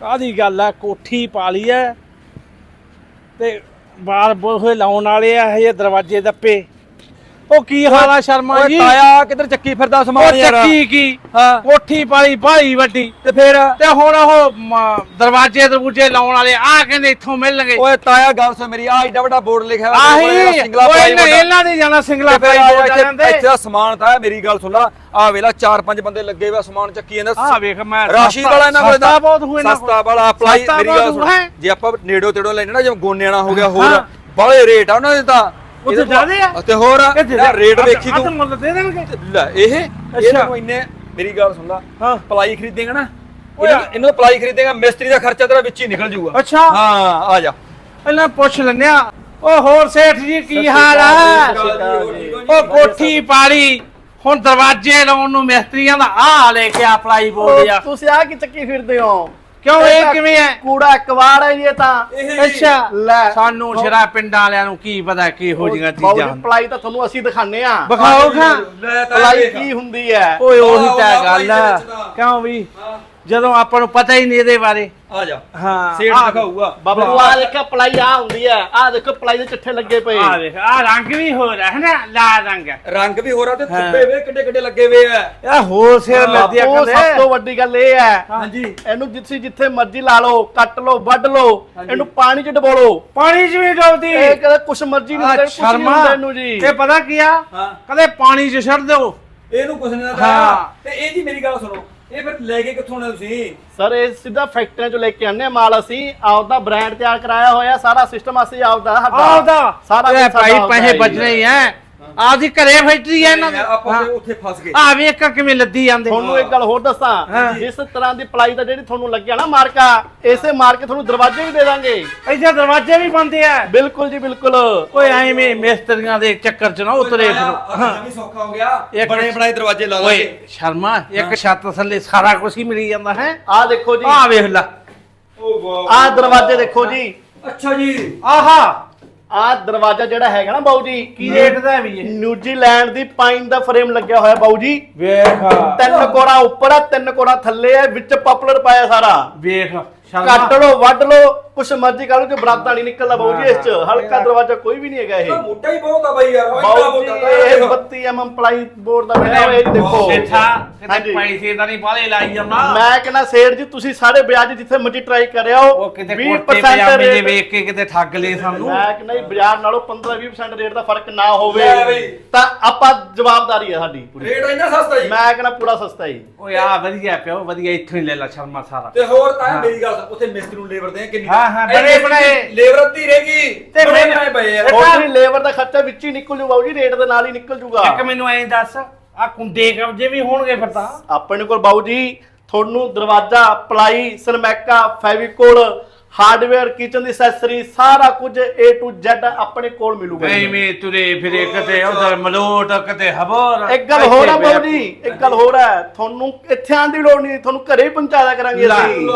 ਕਾਦੀ ਗੱਲ ਆ? ਕੋਠੀ ਪਾ ਲਈ ਐ ਤੇ ਬਾਹਰ ਬੋਹੇ ਲਾਉਣ ਵਾਲੇ ਆ ਇਹ ਦਰਵਾਜ਼ੇ ਦੱਪੇ। ਉਹ ਕੀ ਹਾਲ ਆ ਸ਼ਰਮਾ ਜੀ? ਤਾਇਆ ਕਿੱਧਰ ਚੱਕੀ ਫਿਰਦਾ ਉਹ ਸਮਾਨ ਯਾਰ? ਚੱਕੀ ਕੀ? ਹਾਂ। ਕੋਠੀ ਪਾਲੀ ਬਾਹਲੀ ਵੱਡੀ। ਤੇ ਫੇਰ? ਤੇ ਹੁਣ ਉਹ ਦਰਵਾਜ਼ੇ ਦਰਵਾਜ਼ੇ ਲਾਉਣ ਵਾਲੇ ਆ ਕਹਿੰਦੇ ਇੱਥੋਂ ਮਿਲਣਗੇ। ਓਏ ਤਾਇਆ ਗੱਲ ਸੁਣ ਮੇਰੀ ਆ ਏਡਾ ਵੱਡਾ ਬੋਰਡ ਲਿਖਿਆ ਹੋਇਆ ਸਿੰਗਲਾ ਨਹੀਂ ਵੱਡਾ। ਇਹਨਾਂ ਦੀ ਜਾਣਾ ਸਿੰਗਲਾ ਬੋਲ ਇੱਥੇ ਜਾਂਦੇ। ਇੱਥੇ ਦਾ ਸਮਾਨ ਤਾਂ ਮੇਰੀ ਗੱਲ ਸੁਣ ਲਾ। ਆ ਵੇਲਾ ਚਾਰ ਪੰਜ ਬੰਦੇ ਲੱਗੇ ਹੋਏ ਆ, ਸਮਾਨ ਚੱਕੀ ਜਾਂਦੇ। ਆ ਵੇਖ ਮੈਂ ਰਾਸ਼ੀ ਵਾਲਾ ਇਹਨਾਂ ਕੋਲ ਸਸਤਾ ਬਹੁਤ ਹੋਏ ਨਾ ਸਸਤਾ ਵਾਲਾ ਅਪਲਾਈ ਮੇਰੀ ਗੱਲ ਸੁਣ। ਜੇ ਆਪਾਂ ਨੇੜੋ ਤੇੜੋ ਲੈਣੇ ਜਿਵੇਂ ਗੋਨਿਆਣਾ ਹੋ ਗਿਆ ਹੋਰ। ਬਾਲੇ ਰੇਟ ਆ ਉਹਨਾਂ ਦੇ ਤਾਂ। ਉੱਥੇ ਜ਼ਿਆਦੇ ਆ? ਤੇ ਹੋਰ ਇਹਦਾ ਰੇਟ ਵੇਖੀ ਤੂੰ। ਮੁੱਲ ਦੇ ਦੇਣਗੇ? ਲੈ ਇਹ ਇਹਨਾਂ ਨੂੰ ਇੰਨੇ ਮੇਰੀ ਗੱਲ ਸੁਣ ਲਾ। ਹਾਂ। ਪਲਾਈ ਖਰੀਦੇਗਾ ਨਾ ਇਹਨਾਂ ਇਹਨਾਂ ਦਾ ਪਲਾਈ ਖਰੀਦੇਗਾ ਮਿਸਤਰੀ ਦਾ ਖਰਚਾ ਤੇਰਾ ਵਿੱਚ ਹੀ ਨਿਕਲ ਜਾਊਗਾ। ਅੱਛਾ। ਹਾਂ ਆ ਜਾ। ਪਹਿਲਾਂ ਪੁੱਛ ਲੈਂਦੇ ਆ। ਉਹ ਹੋਰ ਸੇਠ ਜੀ ਕੀ ਹਾਲ ਆ? ਉਹ ਕੋਠੀ ਪਾਲੀ ਹੁਣ ਦਰਵਾਜ਼ੇ ਲਾਉਣ ਨੂੰ ਮਿਸਤਰੀਆਂ ਦਾ ਆ ਲੈ ਕੇ ਆ ਪਲਾਈ ਬੋਰਡ ਆ। ਤੁਸੀਂ ਆ ਕੀ ਚੱਕੀ ਫਿਰਦੇ ਹੋ? ਕਿਉਂ ਇਹ ਕਿਵੇਂ ਹੈ? ਕੂੜਾ ਇੱਕ ਵਾਰ ਹੈ ਜੀ ਇਹ ਤਾਂ। ਅੱਛਾ। ਲੈ ਸਾਨੂੰ ਸ਼ਰਾ ਪਿੰਡਾਂ ਵਾਲਿਆਂ ਨੂੰ ਕੀ ਪਤਾ ਕੀ ਹੋ ਜੀਆਂ ਚੀਜ਼ਾਂ। ਜੀ ਪਲਾਈ ਤਾਂ ਤੁਹਾਨੂੰ ਅਸੀਂ ਦਿਖਾਣੇ ਆ ਵਿਖਾਓ ਖਾਂ। ਪਲਾਈ ਕੀ ਹੁੰਦੀ ਹੈ? ਓਏ ਉਹੀ ਤਾਂ ਗੱਲ। ਕਿਉਂ ਵੀ? ਜਦੋਂ ਆਪਾਂ ਨੂੰ ਪਤਾ ਹੀ ਨਹੀਂ ਇਹਦੇ ਬਾਰੇ। ਆ ਜਾ। ਹਾਂ ਸੇਠ ਆਹ- ਦਿਖਾਊਗਾ। ਬਾਬਾ ਨੂੰ ਆ। ਦੇਖਿਆ ਪਲਾਈ ਆ ਹੁੰਦੀ ਹੈ। ਆ ਦੇਖੋ ਪਲਾਈ ਦੇ ਚਿੱਠੇ ਲੱਗੇ ਪਏ। ਆ ਦੇਖ ਆ ਰੰਗ ਵੀ ਹੋ ਰਿਹਾ ਹੈ ਨਾ? ਲਾਲ ਰੰਗ ਰੰਗ ਵੀ ਹੋ ਰਹਾ ਤੇ ਹਾਂ। ਥੱਪੇ ਵੇ ਕਿੱਡੇ ਕਿੱਡੇ ਲੱਗੇ ਵੇ ਆ। ਇਹ ਹੋਲਸੇਲ ਲੱਗਿਆ ਉਹ ਸਭ ਤੋਂ ਵੱਡੀ ਗੱਲ ਇਹ ਹੈ ਹਾਂਜੀ। ਇਹਨੂੰ ਜਿੱਥੇ ਜਿੱਥੇ ਮਰਜ਼ੀ ਲਾ ਲਓ ਕੱਟ ਲਓ ਵੱਢ ਲਓ। ਇਹਨੂੰ ਪਾਣੀ 'ਚ ਡਬੋ ਲਓ ਪਾਣੀ 'ਚ ਵੀ ਡੋਲਦੀ। ਇਹ ਕਦੇ ਕੁਛ ਮਰਜ਼ੀ ਨਹੀਂ ਆ ਹੁੰਦਾ ਕੁਛ ਨਹੀਂ ਸ਼ਰਮਾ ਹੁੰਦਾ ਇਹਨੂੰ ਜੀ। ਇਹ ਪਤਾ ਕੀ ਆ? ਹਾਂ। ਕਦੇ ਪਾਣੀ 'ਚ ਛੱਡ ਦਿਓ। ਇਹਨੂੰ ਕੁਛ ਨਹੀਂ ਹਾਂ। ਦਾ ਤੇ ਇਹ ਜੀ ਮੇਰੀ ਗੱਲ ਸੁਣੋ। ਇਹ ਫਿਰ ਲੈ ਕੇ ਕਿੱਥੋਂ ਆਉਣੇ ਤੁਸੀਂ? ਸਰ ਇਹ ਸਿੱਧਾ ਫੈਕਟਰੀਆਂ 'ਚੋਂ ਲੈ ਕੇ ਆਉਂਦੇ ਆ ਮਾਲ ਅਸੀਂ। ਆਪਦਾ ਬ੍ਰਾਂਡ ਤਿਆਰ ਕਰਾਇਆ ਹੋਇਆ ਸਾਰਾ ਸਿਸਟਮ ਅਸੀਂ ਆਪਦਾ ਸਾਡਾ ਆਉਦਾ ਸਾਰਾ ਭਾਈ ਪੈਸੇ ਆਉਂਦਾ ਬਚਣੇ ਹੀ। ਆਪਦੀ ਘਰੇ ਫੈਕਟਰੀ ਐ ਇਹਨਾਂ ਦੀ। ਆਪਾਂ ਉੱਥੇ ਫਸ ਗਏ। ਆ ਵੇਖ ਕਿਵੇਂ ਲੱਦੀ ਜਾਂਦੇ। ਤੁਹਾਨੂੰ ਇੱਕ ਗੱਲ ਹੋਰ ਦੱਸਾਂ ਹਾਂ। ਜਿਸ ਤਰ੍ਹਾਂ ਦੀ ਪਲਾਈ ਦਾ ਜਿਹੜੀ ਤੁਹਾਨੂੰ ਲੱਗਿਆ ਨਾ ਮਾਰਕਾ ਇਸੇ ਮਾਰ ਕੇ ਤੁਹਾਨੂੰ ਦਰਵਾਜ਼ੇ ਵੀ ਦੇ ਦਾਂਗੇ। ਇੱਥੇ ਦਰਵਾਜ਼ੇ ਵੀ ਬੰਦੇ ਆ। ਬਿਲਕੁਲ ਜੀ ਬਿਲਕੁਲ। ਓਏ ਐਵੇਂ ਮਿਸਤਰੀਆਂ ਦੇ ਚੱਕਰ 'ਚ ਨਾ ਉਤਰੇ ਫਿਰੋ। ਹਾਂ। ਵੀ ਸੌਖਾ ਹੋ ਗਿਆ। ਬਣੇ ਬਣਾਏ ਦਰਵਾਜ਼ੇ ਲਾ ਓਏ ਲਾਂਗੇ। ਸ਼ਰਮਾ ਇੱਕ ਛੱਤ ਥੱਲੇ ਸਾਰਾ ਕੁਝ ਹੀ ਮਿਲੀ ਜਾਂਦਾ ਹੈ। ਆਹ ਦੇਖੋ ਜੀ। ਆ ਵੇਖ ਲੈ। ਓ ਵਾਹ। ਆਹ ਦਰਵਾਜ਼ੇ ਦੇਖੋ ਜੀ। ਅੱਛਾ ਜੀ। ਆਹਾ। ਆਹ ਦਰਵਾਜ਼ਾ ਜਿਹੜਾ ਹੈਗਾ ਨਾ ਬਾਊ ਜੀ ਕੀ ਰੇਟ ਦਾ ਵੀ ਇਹ? ਨਿਊਜ਼ੀਲੈਂਡ ਦੀ ਪਾਈਨ ਦਾ ਫਰੇਮ ਲੱਗਿਆ ਹੋਇਆ ਬਾਊ ਜੀ। ਵੇਖ। ਤਿੰਨ ਕੋੜਾ ਉੱਪਰ ਆ ਤਿੰਨ ਕੋੜਾ ਥੱਲੇ ਆ ਵਿੱਚ ਪਪਲਰ ਪਾਇਆ ਸਾਰਾ। ਵੇਖ। ਕੱਟ ਲਓ ਵੱਢ ਲਓ। ਕੁਛ ਮਰਜ਼ੀ ਕਰ ਲਓ ਜੋ ਬਰਾਦਾ ਨਹੀਂ ਨਿਕਲਦਾ ਬਾਊ ਜੀ ਇਸ ਚ। ਹਲਕਾ ਦਰਵਾਜ਼ਾ ਕੋਈ ਵੀ ਨਹੀਂ ਹੈਗਾ ਇਹ। ਮੋਟਾ ਹੀ ਬਹੁਤ ਆ ਬਾਈ ਯਾਰ ਉਹ ਇੰਨਾ ਬਾਊ ਜੀ ਮੋਟਾ ਇਹ 32 ਐਮਐਮ ਪਲਾਈ ਬੋਰਡ ਦਾ ਬਣਿਆ ਹੋਇਆ ਇਹ ਦੇਖੋ। ਸੇਠਾ ਕਿਤੇ ਹਾਂਜੀ। ਪੈਸੇ ਦਾ ਨਹੀਂ ਬਾਲੇ ਲਾਈ ਜਾਂਦਾ। ਮੈਂ ਕਹਿੰਦਾ ਸੇਠ ਜੀ ਤੁਸੀਂ ਸਾਰੇ ਵਿਆਜ ਜਿੱਥੇ ਮਰਜ਼ੀ ਟਰਾਈ ਕਰਿਓ ਉਹ ਕਿਤੇ ਕੋਟੇ ਪਜਾਮੇ ਦੇ ਵੇਖ ਕੇ ਕਿਤੇ ਠੱਗ ਲਏ ਸਾਨੂੰ। ਮੈਂ ਕਹਿੰਦਾ ਜੀ ਬਾਜ਼ਾਰ ਨਾਲੋਂ 15-20% ਰੇਟ ਦਾ ਫ਼ਰਕ ਨਾ ਹੋਵੇ। ਲੈ ਬਈ। ਤਾਂ ਆਪਾਂ ਜਵਾਬਦਾਰੀ ਹੈ ਸਾਡੀ ਪੂਰੀ। ਰੇਟ ਇੰਨਾ ਸਸਤਾ ਜੀ। ਮੈਂ ਕਹਿੰਦਾ ਪੂਰਾ ਸਸਤਾ ਜੀ। ਓਏ ਆ ਵਧੀਆ ਪਿਓ ਵਧੀਆ ਇੱਥੋਂ ਹੀ ਲੈ ਲੈ ਸ਼ਰਮਾ ਸਾਰਾ। ਤੇ ਹੋਰ ਤਾਂ ਹਾਂ। ਮੇਰੀ ਗੱਲ ਸੁਣ, ਉੱਥੇ ਮਿਸਤਰੀ ਨੂੰ ਲੇਬਰ ਦੇ ਕਿੰਨੀ ਹਾਂ, ਹਾਂ, ਬਣੇ ਬਣਾਏ। ਲੇਬਰ ਅੱਧੀ ਰਹੇਗੀ ਤੇ ਬਣੇ ਮੈਂ- ਬਣਾਏ ਪਏ ਯਾਰ ਇਹ ਥੋੜੀ ਲੇਬਰ ਦਾ ਖਰਚਾ ਵਿੱਚ ਹੀ ਨਿਕਲ ਜੂ ਬਾਊ ਜੀ ਰੇਟ ਦੇ ਨਾਲ ਹੀ ਨਿਕਲ ਜੂਗਾ। ਇੱਕ ਮੈਨੂੰ ਐਂ ਦੱਸ ਆ ਕੁੰਡੇ ਕਬਜੇ ਵੀ ਹੋਣਗੇ ਫਿਰ ਤਾਂ? ਆਪਣੇ ਕੋਲ ਬਾਊ ਜੀ ਤੁਹਾਨੂੰ ਦਰਵਾਜ਼ਾ ply Sunmica Fevicol hardware kitchen ਦੀ ਐਕਸੈਸਰੀ ਸਾਰਾ ਕੁਝ A to Z ਆਪਣੇ ਕੋਲ ਮਿਲੂਗਾ ਜੀ। ਐਵੇਂ ਤੁਰੇ ਫਿਰੇ ਕਿਤੇ ਉਧਰ ਮਲੋਟ ਕਿਤੇ ਹਬੋਰ। ਇੱਕ ਗੱਲ ਹੋਰ ਆ ਬਾਊ ਜੀ ਇੱਕ ਗੱਲ ਹੋਰ ਹੈ ਤੁਹਾਨੂੰ ਇੱਥੇ ਆਉਣ ਦੀ ਲੋੜ ਨਹੀਂ ਤੁਹਾਨੂੰ ਘਰੇ ਹੀ ਪਹੁੰਚਾ ਦਿਆ ਕਰਾਂਗੇ। ਅਸੀਂ।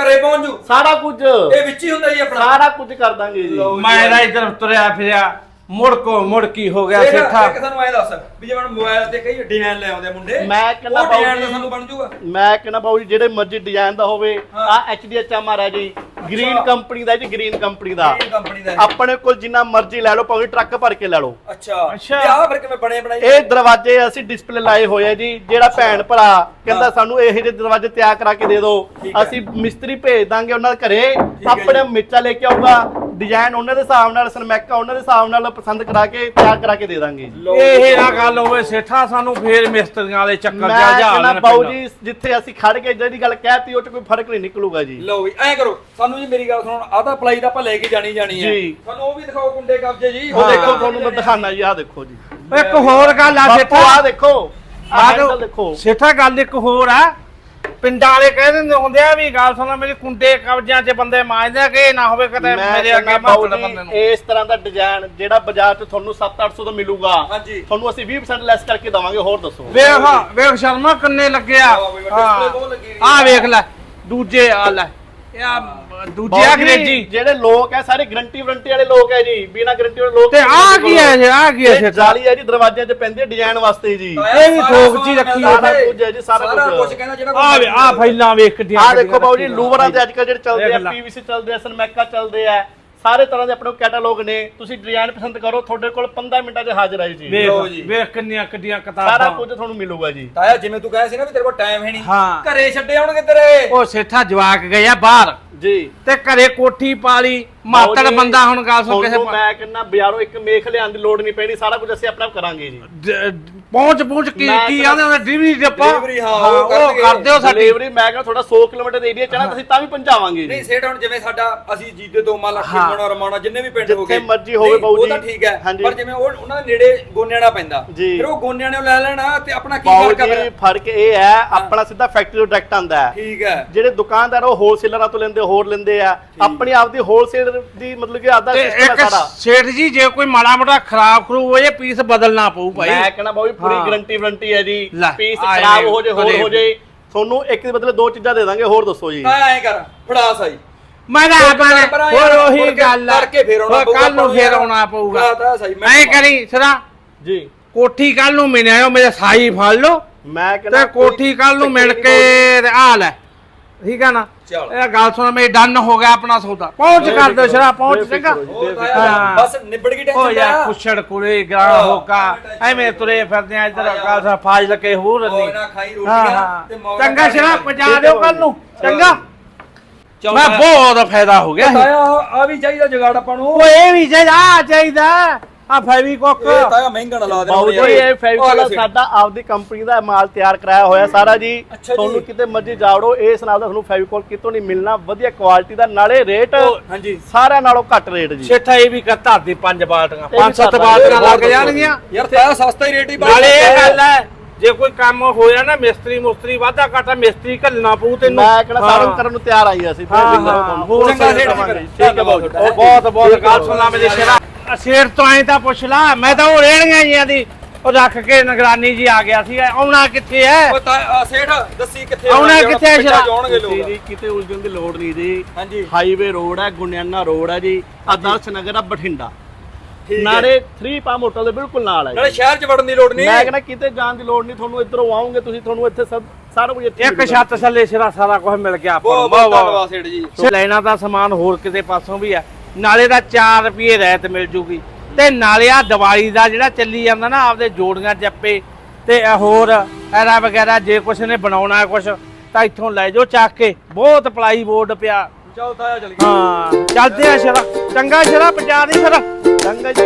ਘਰੇ ਪਹੁੰਚ ਜੂ। ਸਾਰਾ ਕੁਝ। ਇਹ ਵਿੱਚ ਹੀ ਹੁੰਦਾ ਜੀ ਆਪਣਾ। ਸਾਰਾ ਕੁਝ ਕਰ ਦਾਂਗੇ ਜੀ। ਮੈਂ ਨਾ ਇਧਰ ਤੁਰਿਆ ਫਿਰਿਆ ਮੁੜ ਕੋ ਮੁੜ ਕੀ ਹੋ ਗਿਆ ਇਹ ਸੇਠਾ। ਇੱਕ ਸਾਨੂੰ ਐ ਦੱਸ ਵੀ ਜੇ ਮਨ ਮੋਬਾਈਲ ਤੇ ਕਈ ਡਿਜ਼ਾਈਨ ਲੈ ਆਉਂਦੇ ਮੁੰਡੇ ਮੈਂ ਕਹਿੰਦਾ ਬਾਊ ਜੀ- ਤਾਂ ਸਾਨੂੰ ਬਣ ਜੂਗਾ। ਮੈਂ ਕਹਿੰਦਾ ਬਾਊ ਜੀ ਜਿਹੜੇ ਮਰਜ਼ੀ ਡਿਜ਼ਾਈਨ ਦਾ ਹੋਵੇ। ਆ HDHMR ਹੈ ਜੀ। ਗ੍ਰੀਨ। ਕੰਪਨੀ ਦਾ ਜੀ ਗ੍ਰੀਨ ਕੰਪਨੀ ਦਾ ਕਿਹੜੀ ਕੰਪਨੀ ਦਾ ਹੈ? ਆਪਣੇ ਕੋਲ ਜਿੰਨਾ ਮਰਜ਼ੀ ਲੈ ਲਓ ਭਾਵੇਂ ਟਰੱਕ ਭਰ ਕੇ ਲੈ ਲਓ ਅੱਛਾ ਅੱਛਾ। ਤੇ ਆਹ ਫਿਰ ਕਿਵੇਂ ਬਣੇ ਬਣਾਈ ਇਹ ਦਰਵਾਜ਼ੇ ਅਸੀਂ ਡਿਸਪਲੇ ਲਾਏ ਹੋਏ ਆ ਜੀ ਜਿਹੜਾ ਭੈਣ ਭਰਾ ਕਹਿੰਦਾ ਸਾਨੂੰ ਇਹੋ ਜਿਹੇ ਦਰਵਾਜ਼ੇ ਤਿਆਰ ਕਰਾ ਕੇ ਦੇ ਦਿਓ ਠੀਕ ਹੈ। ਅਸੀਂ ਮਿਸਤਰੀ ਭੇਜ ਦਾਂਗੇ ਉਹਨਾਂ ਦੇ ਘਰੇ ਹੈ ਆਪਣੇ ਜੀ। ਮੇਚਾ ਲੈ ਕੇ ਆਊਗਾ ਡਿਜ਼ਾਈਨ ਉਹਨਾਂ ਦੇ ਹਿਸਾਬ ਨਾਲ ਸਨਮੈਕਾ ਉਹਨਾਂ ਦੇ ਹਿਸਾਬ ਨਾਲ ਪਸੰਦ ਕਰਾ ਕੇ ਤਿਆਰ ਕਰਾ ਕੇ ਦੇ ਦਾਂਗੇ ਜੀ। ਇਹ ਨਾ ਗੱਲ ਹੋਵੇ ਸੇਠਾ ਸਾਨੂੰ ਫੇਰ ਮਿਸਤਰੀਆਂ ਵਾਲੇ ਚੱਕਰ ਜਾ ਜਾ ਬਾਊ ਪੈਂਦਾ। ਜੀ ਜਿੱਥੇ ਅਸੀਂ ਖੜ ਕੇ ਜਿਹੜੀ ਗੱਲ ਕਹਿਤੀ ਉਹ ਚ ਕੋਈ ਫ਼ਰਕ ਨਹੀਂ ਨਿਕਲੂਗਾ ਜੀ। ਲਓ ਵੀ ਐਂ ਕਰੋ ਸਾਨੂੰ ਜੀ ਮੇਰੀ ਗੱਲ ਸੁਣੋ ਆਹ ਤਾਂ ਪਲਾਈ ਦਾ ਆਪਾਂ ਲੈ ਕੇ ਜਾਣੀ ਜਾਣੀ ਹੈ। ਜੀ। ਸਾਨੂੰ ਉਹ ਵੀ ਦਿਖਾਓ ਕੁੰਡੇ ਕਬਜੇ ਜੀ। ਉਹ। ਦੇਖੋ। ਤੁਹਾਨੂੰ ਮੈਂ ਦਿਖਾਣਾ ਜੀ ਆਹ ਦੇਖੋ ਜੀ। ਇੱਕ ਹੋਰ ਗੱਲ ਆ ਸੇਠਾ। ਆਹ ਦੇਖੋ ਆਹ ਦੇਖੋ। ਸੇਠਾ ਗੱਲ ਇੱਕ ਹੋਰ ਆ। ਪਿੰਡਾਂ ਵਾਲੇ ਕਹਿ ਦਿੰਦੇ ਹੁੰਦੇ ਆ ਵੀ ਗੱਲ ਸੁਣੋ ਮੇਰੀ ਕੁੰਡੇ ਕਬਜਿਆਂ 'ਚ ਬੰਦੇ ਮਾਂਜਦੇ ਆ ਕਿ ਇਹ ਨਾ ਹੋਵੇ ਕਿਤੇ ਮੈਂ ਮੇਰੇ ਕਹਿੰਦਾ ਅੱਗੇ ਬਾਊ ਮਾਤੜ ਬੰਦੇ ਨੂੰ। ਇਸ ਤਰ੍ਹਾਂ ਦਾ ਡਿਜ਼ਾਈਨ ਜਿਹੜਾ ਬਾਜ਼ਾਰ 'ਚ ਤੁਹਾਨੂੰ 7-800 ਦਾ ਮਿਲੂਗਾ ਹਾਂਜੀ। ਤੁਹਾਨੂੰ ਅਸੀਂ 20% ਲੈਸ ਕਰਕੇ ਦਵਾਂਗੇ ਹੋਰ ਦੱਸੋ। ਵੇਖ ਵੇਖ ਸ਼ਰਮਾ ਕੰਨੇ ਲੱਗਿਆ ਆਹ ਵੀ display ਬਹੁਤ ਲੱਗੀ ਹੋਈ ਆ ਵੇਖ ਲੈ ਦੂਜੇ ਆ ਲੈ। ਇਹ ਆ ਦੂਜੇ ਬਾਊ ਜੀ, ਅੰਗਰੇਜ਼ੀ ਜਿਹੜੇ ਲੋਕ ਹੈ ਸਾਰੇ ਗਰੰਟੀ ਵਾਰੰਟੀ ਵਾਲੇ ਲੋਕ ਹੈ ਜੀ ਬਿਨਾ ਗਰੰਟੀ ਵਾਲੇ ਲੋਕ ਤੇ ਆ ਕੀ ਹੈ ਇਹ ਆ ਕੀ ਹੈ ਇਹ ਸਿਰ ਜਾਲੀ ਹੈ ਜੀ ਦਰਵਾਜ਼ਿਆਂ 'ਚ ਪੈਂਦੀ ਹੈ ਡਿਜ਼ਾਈਨ ਵਾਸਤੇ ਜੀ ਇਹ ਵੀ ਥੋਕ ਜੀ ਰੱਖੀ ਹੈ ਸਾਰਾ ਕੁਝ ਹੈ ਜੀ, ਸਾਰਾ ਸਾਰਾ ਕੁਝ। ਕੁਝ ਕਹਿੰਦਾ ਜਿਹੜਾ ਆ ਵੇ ਆ ਫੈਲਾਂ ਵੇਖ ਕਿੱਡੀਆਂ ਆ ਕਿੱਡੀਆਂ ਦੇਖੋ ਬਾਊ ਜੀ ਰੱਖੀਆਂ। ਲੂਵਰਾਂ ਦੇ ਅੱਜ ਕੱਲ ਜਿਹੜੇ ਚੱਲਦੇ ਦੇਖ ਆ ਲੈ। ਪੀਵੀਸੀ ਚੱਲਦੇ ਆ ਸਨਮੈਕਾ ਚੱਲਦੇ ਆ ਸਾਰੇ ਤਰ੍ਹਾਂ ਦੇ ਆਪਣੇ ਕੋਲ ਕੈਟਾਲੌਗ ਨੇ। ਤੁਸੀਂ ਡਿਜ਼ਾਈਨ ਪਸੰਦ ਕਰੋ ਤੁਹਾਡੇ ਕੋਲ 15 ਮਿੰਟਾਂ 'ਚ ਹਾਜ਼ਰ ਹੈ ਜੀ ਲਓ ਜੀ। ਵੇਖ ਵੇਖ ਕਿੰਨੀਆਂ ਕਿੱਡੀਆਂ ਸਾਰਾ ਕਿਤਾਬਾਂ ਕੁਝ ਤੁਹਾਨੂੰ ਮਿਲੂਗਾ ਜੀ। ਤਾਇਆ ਜਿਵੇਂ ਤੂੰ ਕਹਿਆ ਸੀ ਨਾ ਵੀ ਤੇਰੇ ਕੋਲ ਟਾਈਮ ਹੈ ਨਹੀਂ ਹਾਂ। ਘਰੇ ਛੱਡੇ ਆਉਣਗੇ ਤੇਰੇ। ਉਹ ਸੇਠਾ ਜਵਾਕ ਗਿਆ ਬਾਹਰ। ਜੀ। ਤੇ ਘਰੇ ਕੋਠੀ ਪਾਲੀ। ਮਾਤੜ ਬੰਦਾ ਹੁਣ ਗੱਲ ਸੁਣ ਕਿਸੇ ਮੈਂ ਕਹਿੰਦਾ ਬਾਜ਼ਾਰੋਂ ਇੱਕ ਮੇਖ ਲਿਆਉਣ ਦੀ ਲੋੜ ਨਹੀਂ ਪੈਣੀ ਸਾਰਾ ਕੁਝ ਅਸੀਂ ਆਪਣਾ ਕਰਾਂਗੇ ਜੀ। ਪਹੁੰਚ ਪਹੁੰਚ ਕੀ ਕੀ ਆਂਦੇ ਉਹਨੇ ਡਿਲੀਵਰੀ ਜੱਪਾ Delivery, ਹਾਂ, ਉਹ ਉਹ ਕਰਨਗੇ। ਕਰ ਦਿਓ ਸਾਡੀ। ਡਿਲੀਵਰੀ ਮੈਂ ਕਹਿੰਦਾ ਥੋੜਾ 100 ਕਿਲੋਮੀਟਰ ਦੇ ਏਰੀਆ ਚਾਹਣਾ ਤੁਸੀਂ ਤਾਂ ਵੀ ਪਹੁੰਚਾਵਾਂਗੇ ਨਹੀਂ ਸੇਠ ਹੁਣ ਜਿਵੇਂ ਸਾਡਾ ਅਸੀਂ ਜੀਦੇ ਤੋਂ ਮੰਨ ਲਾ ਹਾਂ। ਖਿਮਣਾ ਰਮਾਣਾ ਜਿੰਨੇ ਵੀ ਪਿੰਡ ਜਿੱਥੇ ਹੋ ਗਏ ਮਰਜ਼ੀ ਹੋਵੇ ਬਾਊ ਉਹ ਤਾਂ ਜੀ। ਠੀਕ ਹੈ। ਪਰ ਜਿਵੇਂ ਉਹ ਉਹਨਾਂ ਦੇ ਨੇੜੇ ਗੋਨਿਆਣਾ ਪੈਂਦਾ। ਫਿਰ ਉਹ ਗੋਨਿਆਣੇ ਲੈ ਲੈਣਾ ਤੇ ਆਪਣਾ ਕੀ ਫ਼ਰਕ ਹੈ ਜੀ ਫਿਰ? ਫ਼ਰਕ ਇਹ ਹੈ ਆਪਣਾ ਸਿੱਧਾ ਫੈਕਟਰੀ ਤੋਂ ਡਾਇਰੈਕਟ ਆਂਦਾ ਹੈ। ਠੀਕ ਹੈ। ਜਿਹੜੇ ਦੁਕਾਨਦਾਰ ਉਹ ਹੋਲਸੇਲਰਾਂ ਤੋਂ ਲੈਂਦੇ ਹੋਰ ਲੈਂਦੇ ਆ। ਆਪਣੀ ਆਪ ਦੀ ਹੋਲਸੇਲ ਦੀ ਮਤਲਬ ਕਿ ਆਦਾ ਤੇ ਸਿਸਟਮ ਹੈ ਇੱਕ ਸਾਡਾ। ਸੇਠ ਜੀ ਜੇ ਕੋਈ ਮਾੜਾ ਮੋਟਾ ਖਰਾਬ ਖਰੂ ਹੋ ਜੇ ਪੀਸ ਬਦਲਣਾ ਪਊ ਭਾਈ। ਮੈਂ ਕਹਿੰਦਾ ਬਾਊ ਜੀ ਪੂਰੀ ਹਾਂ। ਗਾਰੰਟੀ ਵਾਰੰਟੀ ਹੈ ਜੀ। ਲੈ, ਪੀਸ ਆਏ ਖਰਾਬ ਹੋ ਜੇ ਹੋਰ ਬੜੇ। ਹੋ ਜੇ ਤੁਹਾਨੂੰ ਇੱਕ ਦੇ ਬਦਲੇ ਦੋ ਚੀਜ਼ਾਂ ਦੇ ਦਾਂਗੇ ਹੋਰ ਦੱਸੋ ਜੀ। ਤਾਂ ਐਂ ਕਰ ਫੜਾ ਸਾਈ। ਮੈਂ ਤਾਂ ਹੋਰ ਆਪਾਂ ਨੇ ਪਰ ਆਏ ਹੋਰ ਮੁੜ ਉਹੀ ਕੇ ਗੱਲ ਆ। ਕਰਕੇ ਫੇਰ ਆਉਣਾ ਪਊਗਾ ਕੱਲ ਨੂੰ ਫੇਰ ਆਉਣਾ ਪਊਗਾ। ਹਾਂ, ਐਂ ਕਰੀ ਸਰਾ ਜੀ। ਕੋਠੀ ਕੱਲ ਨੂੰ ਮਿਲ ਆਇਓ ਮੇਰੇ ਸਾਈ ਫੜ ਲਓ। ਮੈਂ ਕਹਿੰਦਾ ਤੇ ਕੋਠੀ ਕੱਲ ਨੂੰ ਮਿਲ ਕੇ ਤੇ ਆ ਲੈ। ਠੀਕ ਆ ਨਾ? ਚੱਲ। ਇਹ ਗੱਲ ਸੁਣ ਮੇਰੀ ਡਨ ਹੋ ਗਿਆ ਆਪਣਾ ਸੌਦਾ। ਪਹੁੰਚ ਕਰ ਦਿਓ ਸ਼ਰਾ ਪਹੁੰਚ ਚੰਗਾ। ਬਸ ਨਿਬੜ ਗਈ ਓ ਟੈਨਸ਼ਨ ਯਾਰ ਕੁਛੜ ਕੁੜੇ ਗਾਂ ਹਾਂ। ਹੋਕਾ। ਐਵੇਂ ਤੁਰੇ ਫਿਰਦੇ ਆ ਇੱਧਰ ਗੱਲ ਸਾ ਫਾਜ ਲਕੇ ਹੋਰ ਓਏ ਨਹੀਂ ਨਾ ਖਾਈ ਹਾਂ ਰੋਟੀਆਂ ਤੇ ਹਾਂ ਮੌਜ ਚੰਗਾ ਸ਼ਰਾ। ਪਹੁੰਚਾ ਦਿਓ ਕੱਲ ਨੂੰ। ਚੰਗਾ? ਚੱਲ ਮੈਂ ਬਹੁਤ ਫਾਇਦਾ ਹੋ ਗਿਆ ਤਾਇਆ ਆ ਵੀ ਚਾਹੀਦਾ ਜਗਾੜ ਆਪਾਂ ਨੂੰ। ਉਹ ਇਹ ਵੀ ਚਾਹੀਦਾ। ਆ ਫੈਵੀ ਕੋਕ ਇਹ ਤਾਇਆ ਮਹਿੰਗਾ ਨਾ ਲਾ ਦੇ ਬਾਊ ਜੀ ਇਹ ਫੈਵਿਕੋਲ ਸਾਡਾ ਆਪਦੀ ਕੰਪਨੀ ਦਾ ਮਾਲ ਤਿਆਰ ਕਰਾਇਆ ਹੋਇਆ ਸਾਰਾ ਜੀ। ਤੁਹਾਨੂੰ ਕਿਤੇ ਮਰਜ਼ੀ ਜਾਵੜੋ ਇਸ ਨਾਲ ਦਾ ਤੁਹਾਨੂੰ ਫੈਵਿਕੋਲ ਕਿਤੋਂ ਨਹੀਂ ਮਿਲਣਾ। ਵਧੀਆ ਕੁਆਲਿਟੀ ਦਾ ਨਾਲੇ ਰੇਟ ਹਾਂਜੀ। ਸਾਰਿਆਂ ਨਾਲੋਂ ਘੱਟ ਰੇਟ ਜੀ। ਸੇਠਾ ਇਹ ਵੀ ਕਰ ਧਰਦੀ ਪੰਜ ਬਾਲਟੀਆਂ। ਵੀ ਪੰਜ ਸੱਤ ਧਰ ਬਾਲਟੀਆਂ ਦਾਂਗੇ। ਲੱਗ ਜਾਣਗੀਆਂ। ਯਾਰ ਤਾਇਆ ਸਸਤਾ ਹੀ ਰੇਟ ਹੀ ਨਾਲੇ ਇਹ ਗੱਲ ਹੈ ਜੇ ਕੋਈ ਕੰਮ ਹੋਇਆ ਨਾ ਮਿਸਤਰੀ ਮੁਸਤਰੀ ਵਾਧਾ ਘਾਟਾ ਮਿਸਤਰੀ ਘੱਲਣਾ ਪਊ ਤੈਨੂੰ। ਮੈਂ ਕਿਹੜਾ ਹਾਂ। ਕਰਨ ਨੂੰ ਤਿਆਰ ਆਈ ਅਸੀਂ ਹਾਂ, ਤੁਹਾਨੂੰ। ਹੋਰ ਚੰਗਾ ਰੇਟ ਫਿਰ। ਠੀਕ ਹੈ ਬਹੁਤ ਬਹੁਤ ਗੱਲ। ਸੁਣਾ ਮੇਰੇ ਸ਼ੇਰਾ। ਸ਼ੇਰ ਤੋਂ ਐਂ ਤਾਂ ਪੁੱਛ ਲਾ ਮੈਂ ਤਾਂ ਉਹ ਰੇੜੀਆਂ ਜੀਆਂ ਦੀ। ਉਹ ਰੱਖ ਕੇ ਨਿਗਰਾਨੀ ਜੀ ਆ ਗਿਆ ਸੀ ਆਉਣਾ ਕਿੱਥੇ ਹੈ ਉਹ ਤਾਇਆ ਸੇਠ ਦੱਸੀ ਕਿੱਥੇ ਆਉਣਾ ਕਿੱਥੇ ਹੈ ਲੋਕ। ਜੀ ਕਿਤੇ ਉਲਝਣ ਦੀ ਲੋੜ ਨਹੀਂ ਜੀ। ਹਾਂਜੀ। ਹਾਈਵੇ ਰੋਡ ਹੈ ਗੁਨਿਆਣਾ ਰੋਡ ਹੈ ਜੀ। ਆਦਰਸ਼ ਨਗਰ ਆ ਬਠਿੰਡਾ। ਠੀਕ ਹੈ। ਨਾਲੇ 3 ਪਾਮ ਹੋਟਲ ਦੇ ਬਿਲਕੁਲ ਨਾਲ ਹੈ ਨਾਲੇ ਜੀ। ਸ਼ਹਿਰ ਚ ਵੜਨ ਦੀ ਲੋੜ ਨਹੀਂ। ਮੈਂ ਕਹਿੰਦਾ ਕਿਤੇ ਜਾਣ ਦੀ ਲੋੜ ਨਹੀਂ ਤੁਹਾਨੂੰ ਇੱਧਰੋਂ ਆਉਂਗੇ ਤੁਸੀਂ ਤੁਹਾਨੂੰ ਇੱਥੇ ਸਭ ਸਾਰਾ ਕੁਝ ਇੱਥੇ ਇੱਕ ਮਿਲੂਗਾ। ਛੱਤ ਥੱਲੇ ਸਿਰਾ ਸਾਰਾ ਕੁਝ ਮਿਲ ਗਿਆ ਆਪਾਂ ਬਹੁਤ ਨੂੰ। ਬਹੁਤ ਵਾਹ, ਵਾਹ। ਧੰਨਵਾਦ ਸੇਠ ਜੀ। ਲੈਣਾ ਤਾਂ ਸਮਾਨ ਹੋਰ ਕਿਤੇ ਪਾਸੋਂ ਵੀ ਹੈ ਨਾਲੇ ਦਾ 4 ਰੁਪਏ ਰਹਿਤ ਮਿਲ ਜੂਗੀ। ਤੇ ਨਾਲੇ ਆ ਦੀਵਾਲੀ ਦਾ ਜਿਹੜਾ ਚੱਲੀ ਜਾਂਦਾ ਨਾ ਆਪਦੇ ਜੋੜੀਆਂ ਜੱਪੇ। ਤੇ ਹੋਰ ਐਰਾ ਵਗੈਰਾ ਜੇ ਕੁਛ ਨੇ ਬਣਾਉਣਾ ਹੈ ਕੁਛ ਤਾਂ ਇੱਥੋਂ ਲੈ ਜਾਓ ਚੱਕ ਕੇ। ਬਹੁਤ ਪਲਾਈ ਬੋਰਡ ਪਿਆ। ਚੱਲ ਤਾਇਆ ਚੱਲ ਗਿਆ ਹਾਂ ਚੱਲਦੇ ਆ ਸ਼ਰਾ। ਚੰਗਾ ਸ਼ਰਾ ਪਹੁੰਚਾ ਦੇ ਸ਼ਰਾ। ਚੰਗਾ ਜੀ।